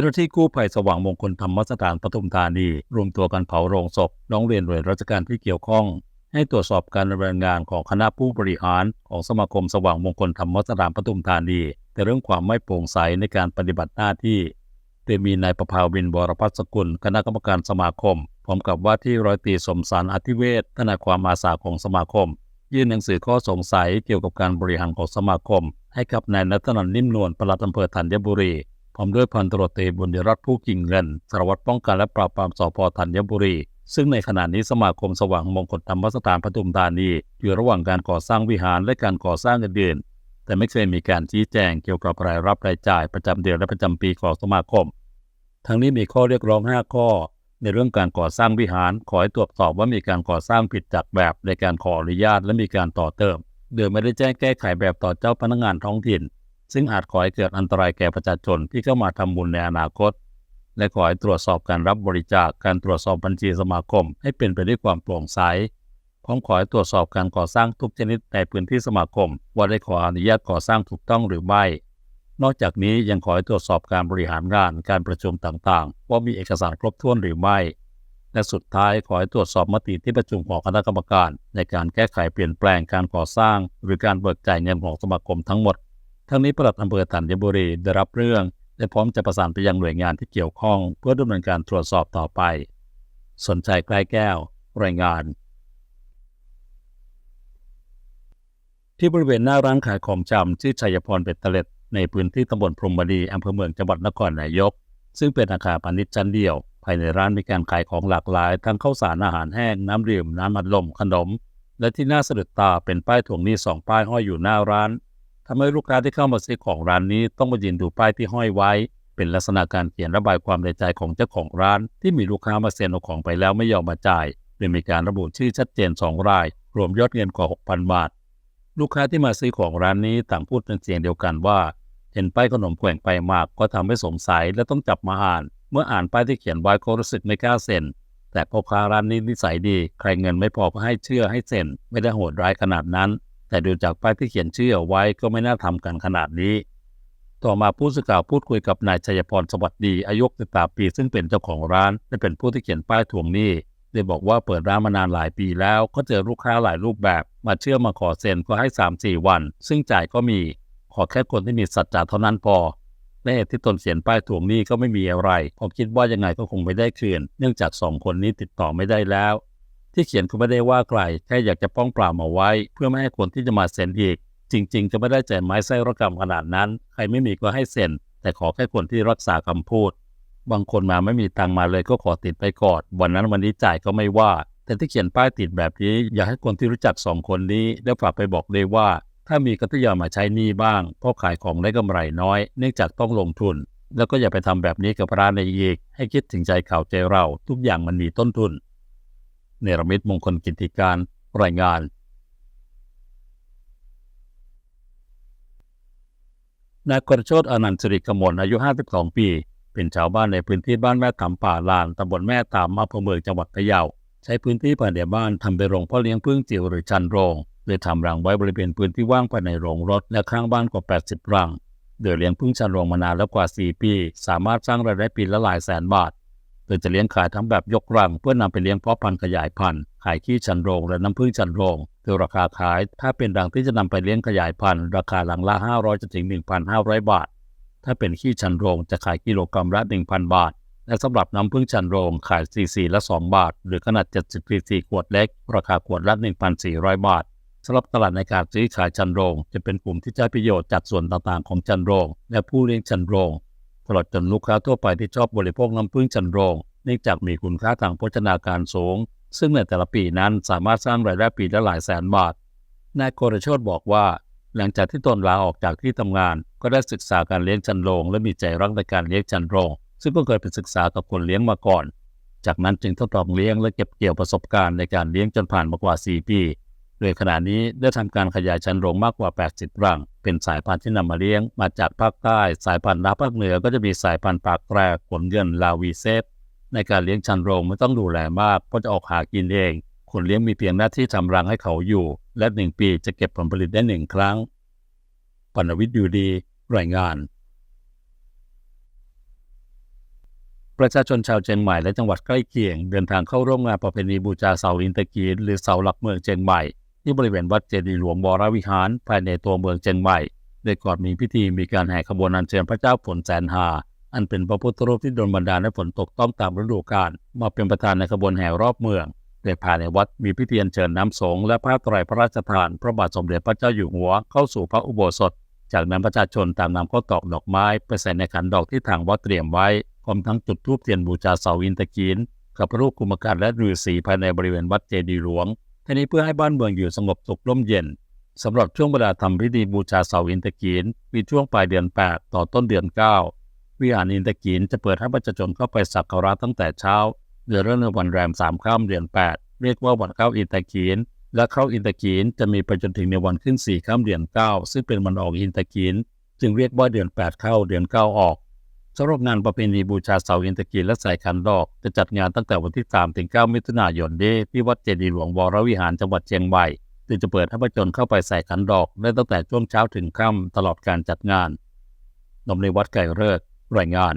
จ้าหน้าที่กู้ภัยสว่างมงคลธรรมสถานปทุมธานี รวมตัวกันเผาโรงศพน้องเรียนหน่วยราชการที่เกี่ยวข้อง ให้ตรวจสอบการดำเนินงานของคณะผู้บริหารของสมาคมสว่างมงคลธรรมสถานปทุมธานี แต่เรื่องความไม่โปร่งใสในการปฏิบัติหน้าที่โดยมีนายประภาวินวรพัฒสกุล คณะกรรมการสมาคม พร้อมกับว่าที่ร้อยตรีสมสารอธิเวศทนายความอาสาของสมาคม ยื่นหนังสือข้อสงสัยเกี่ยวกับการบริหารของสมาคม ให้กับนายนัทนันนิ่มนวลปลัดอำเภอธัญบุรี พร้อมด้วยพันตรวจตรีบุญยรัตน์ผู้กิ่งเงินสารวัตรป้องกันและปราบปรามสพธัญบุรี ซึ่งในขณะนี้สมาคมสว่างมงคลธรรมสถานปทุมธานีอยู่ระหว่างการก่อสร้างวิหารและการก่อสร้างอื่นๆแต่ไม่เคยมีการชี้แจงเกี่ยวกับรายรับรายจ่ายประจำเดือนและประจำปีของสมาคม ทั้งนี้มีข้อเรียกร้อง 5 ข้อ ในเรื่องการก่อสร้างวิหาร ขอให้ตรวจสอบว่ามีการก่อสร้างผิดจากแบบในการขออนุญาตและมีการต่อเติม โดยไม่ได้แจ้งแก้ไขแบบต่อเจ้าพนักงานท้องถิ่น ซึ่งอาจขอให้เกิดอันตรายแก่ประชาชนที่เข้ามาทำบุญในอนาคต และขอให้ตรวจสอบการรับบริจาคการตรวจสอบบัญชีสมาคม ให้เป็นไปด้วยความโปร่งใสพร้อมขอให้ตรวจสอบการก่อสร้างทุกชนิดในพื้นที่สมาคม ว่าได้ขออนุญาตก่อสร้างถูกต้องหรือไม่ นอกจากนี้ยังขอให้ตรวจสอบการบริหารงานการประชุมต่างๆ ว่ามีเอกสารครบถ้วนหรือไม่และสุดท้ายขอให้ตรวจสอบมติที่ประชุมของคณะกรรมการ ในการแก้ไขเปลี่ยนแปลงการก่อสร้าง หรือการเบิกจ่ายเงินของสมาคมทั้งหมด ทั้งนี้ปลัดอำเภอธัญบุรีได้รับเรื่องและพร้อมจะประสานไปยังหน่วยงานที่เกี่ยวข้อง เพื่อดำเนินการตรวจสอบต่อไป สนใจใกล้แก้ว รายงาน ที่บริเวณหน้าร้านขายของชำชื่อชัยพรเป็ดตะเล็ดในพื้นที่ตำบลพรหมดีอำเภอเมืองจังหวัดนครนายก ซึ่งเป็นอาคารพาณิชย์ชั้นเดียว ภายในร้านมีการขายของหลากหลาย ทั้งข้าวสารอาหารแห้ง น้ำดื่มน้ำอัดลมขนม และที่น่าสะดุดตาเป็นป้ายทวงหนี้สองป้ายห้อยอยู่หน้าร้าน ทำให้ลูกค้าที่เข้ามาซื้อของร้านนี้ต้องมายืนดูป้ายที่ห้อยไว้ เป็นลักษณะการเขียนระบายความในใจของเจ้าของร้าน ที่มีลูกค้ามาเซ็นเอาของไปแล้วไม่ยอมมาจ่ายโดยมีการระบุชื่อชัดเจน 2 ราย รวมยอดเงินกว่า 6,000 บาท ลูกค้าที่มาซื้อของร้านนี้ต่างพูดเป็นเสียงเดียวกันว่า เห็นป้ายขนมแกว่งไปมากก็ทำให้สงสัยและต้องจับมาอ่าน เมื่ออ่านป้ายที่เขียนไว้ก็รู้สึกไม่กล้าเซ็นแต่พ่อค้าร้านนี้นิสัยดี ใครเงินไม่พอก็ให้เชื่อให้เซ็นไม่ได้โหดร้ายขนาดนั้น แต่ดูจากป้ายที่เขียนชื่อเอาไว้ก็ไม่น่าทำกันขนาดนี้ ต่อมาผู้สื่อข่าวพูดคุยกับนายชัยพรสวัสดีอายุ18ปี ซึ่งเป็นเจ้าของร้านและเป็นผู้ที่เขียนป้ายทวงหนี้ได้บอกว่าเปิดร้านมานานหลายปีแล้ว ก็เจอลูกค้าหลายรูปแบบ มาเชื่อมาขอเซ็นก็ให้ 3-4 วัน ซึ่งจ่ายก็มี ขอแค่คนที่มีสัจจะเท่านั้นพอและเหตุที่ตนเขียนป้ายทวงหนี้ก็ไม่มีอะไรเพราะคิดว่ายังไงก็คงไม่ได้คืน เนื่องจากสองคนนี้ติดต่อไม่ได้แล้ว ที่เขียนก็ไม่ได้ว่าใครแค่อยากจะป้องปรามเอาไว้ เพื่อไม่ให้คนที่จะมาเซ็นอีก จริง ๆ จะไม่ได้ใจกไม้ไส้รกรรมขนาดนั้น ใครไม่มีก็ให้เซ็น แต่ขอแค่คนที่รักษาคำพูด บางคนมาไม่มีตังมาเลยก็ขอติดไปก่อนวันนั้นวันนี้จ่ายก็ไม่ว่า แต่ที่เขียนป้ายติดแบบนี้ อยากให้คนที่รู้จักสองคนนี้ได้ฝากไปบอกเลยว่า ถ้ามีก็ต้องยอมมาใช้หนี้บ้างเพราะขายของได้กำไรน้อย เนื่องจากต้องลงทุน แล้วก็อย่าไปทำแบบนี้กับร้านในอีก ให้คิดถึงใจเขาใจเรา ทุกอย่างมันมีต้นทุน เนรมิตมงคลกิติการรายงาน นายกรโชตอนันต์สิริกมลอายุ 52 ปี เป็นชาวบ้านในพื้นที่บ้านแม่ตำป่าลานตำบลแม่ตำอำเภอเมืองจังหวัดพะเยา ใช้พื้นที่ภายในบ้านทำเป็นโรงพ่อเลี้ยงพึ่งจิ๋วหรือชันโรงโดยทำรังไว้บริเวณพื้นที่ว่างภายในโรงรถและข้างบ้านกว่า 80 รังโดยเลี้ยงพึ่งชันโรงมานานแล้วกว่า 4 ปี สามารถสร้างรายได้ปีละหลายแสนบาท โดยจะเลี้ยงขายทั้งแบบยกรัง เพื่อนำไปเลี้ยงเพาะพันธุ์ขยายพันธุ์ ขายขี้ชันโรงและน้ำพึ่งชันโรงโดยราคาขาย ถ้าเป็นรังที่จะนำไปเลี้ยงขยายพันธุ์ ราคาหลังละ 500จนถึง 1,500 บาท ถ้าเป็นขี้ชันโรงจะขายกิโลกรัมละ 1,000 บาท และสำหรับน้ำพึ่งชันโรงขายซีซีละ 2 บาท หรือขนาด 70ซีซีขวดเล็ก ราคาขวดละ 1,400 บาทสำหรับตลาดในการซื้อขายชันโรง จะเป็นกลุ่มที่ใช้ประโยชน์จากส่วนต่างๆของชันโรง และผู้เลี้ยงชันโรง ตลอดจนลูกค้าทั่วไปที่ชอบบริโภคน้ำพึ่งชันโรงเนื่องจากมีคุณค่าทางโภชนาการสูง ซึ่งในแต่ละปีนั้นสามารถสร้างรายได้ปีละหลายแสนบาทนายโกรโชตบอกว่า หลังจากที่ตนลาออกจากที่ทำงาน ก็ได้ศึกษาการเลี้ยงชันโรง และมีใจรักในการเลี้ยงชันโรง ซึ่งก็เคยไปศึกษากับคนเลี้ยงมาก่อน จากนั้นจึงทดลองเลี้ยงและเก็บเกี่ยวประสบการณ์ในการเลี้ยงจนผ่านมากว่า 4 ปี โดยขณะนี้ได้ทำการขยายชั้นโรงมากกว่า 80 รัง เป็นสายพันธุ์ที่นำมาเลี้ยง มาจากภาคใต้ สายพันธุ์นาภาคเหนือก็จะมีสายพันธุ์ปากแตรขนเงินลาวีเซฟในการเลี้ยงชันโรงไม่ต้องดูแลมากเพราะจะออกหากินเอง คนเลี้ยงมีเพียงหน้าที่ทำรังให้เขาอยู่ และหนึ่งปีจะเก็บผลผลิตได้หนึ่งครั้งปนวิทย์อยู่ดี รายงานประชาชนชาวเชียงใหม่และจังหวัดใกล้เคียง เดินทางเข้าร่วมงานประเพณีบูชาเสาอินตะกีนหรือเสาหลักเมืองเชียงใหม่ ที่บริเวณวัดเจดีย์หลวงวรวิหาร ภายในตัวเมืองเชียงใหม่โดยก่อนมีพิธีมีการแห่ขบวนอัญเชิญพระเจ้าฝนแสนหา อันเป็นพระพุทธรูปที่โดนบันดาลให้ฝนตกต้องตามฤดูกาลมาเป็นประธานในขบวนแห่รอบเมืองโดยภายในวัดมีพิธีอัญเชิญน้ำสงและผ้าไตรพระราชทาน พระบาทสมเด็จพระเจ้าอยู่หัวเข้าสู่พระอุโบสถ จากนั้นประชาชนต่างนำข้าวตอกดอกไม้ไปใส่ในขันดอกที่ทางวัดเตรียมไว้พร้อมทั้งจุดธูปเทียนบูชาเสาอินตะกีนกับรูปกุมารและฤาษีภายในบริเวณวัดเจดีย์หลวง ทั้งนี้เพื่อให้บ้านเมืองอยู่สงบสุขร่มเย็นสำหรับช่วงเวลาทำพิธีบูชาเสาอินตะกีนมีช่วงปลายเดือน 8 ต่อต้นเดือน 9 วิหารอินตะกีนจะเปิดให้ประชาชนเข้าไปสักการะตั้งแต่เช้าเดือนเริ่มในวันแรมสามค่ำเดือน 8 เรียกว่าวันเข้าอินตะกีนและเข้าอินตะกีนจะมีไปจนถึงในวันขึ้น4ค่ำเดือน 9 ซึ่งเป็นวันออกอินตะกีนจึงเรียกว่าเดือน 8 เข้าเดือน 9 ออก สำหรับงานประเพณีบูชาเสาอินตะกีและใส่ขันดอก จะจัดงานตั้งแต่วันที่ 3 ถึง 9 มิถุนายนนี้ที่วัดเจดีย์หลวงวรวิหารจังหวัดเชียงใหม่จึงจะเปิดให้ประชาชนเข้าไปใส่ขันดอกได้ตั้งแต่ช่วงเช้าถึงค่ำตลอดการจัดงานนมในวัดไก่เลิกรายงาน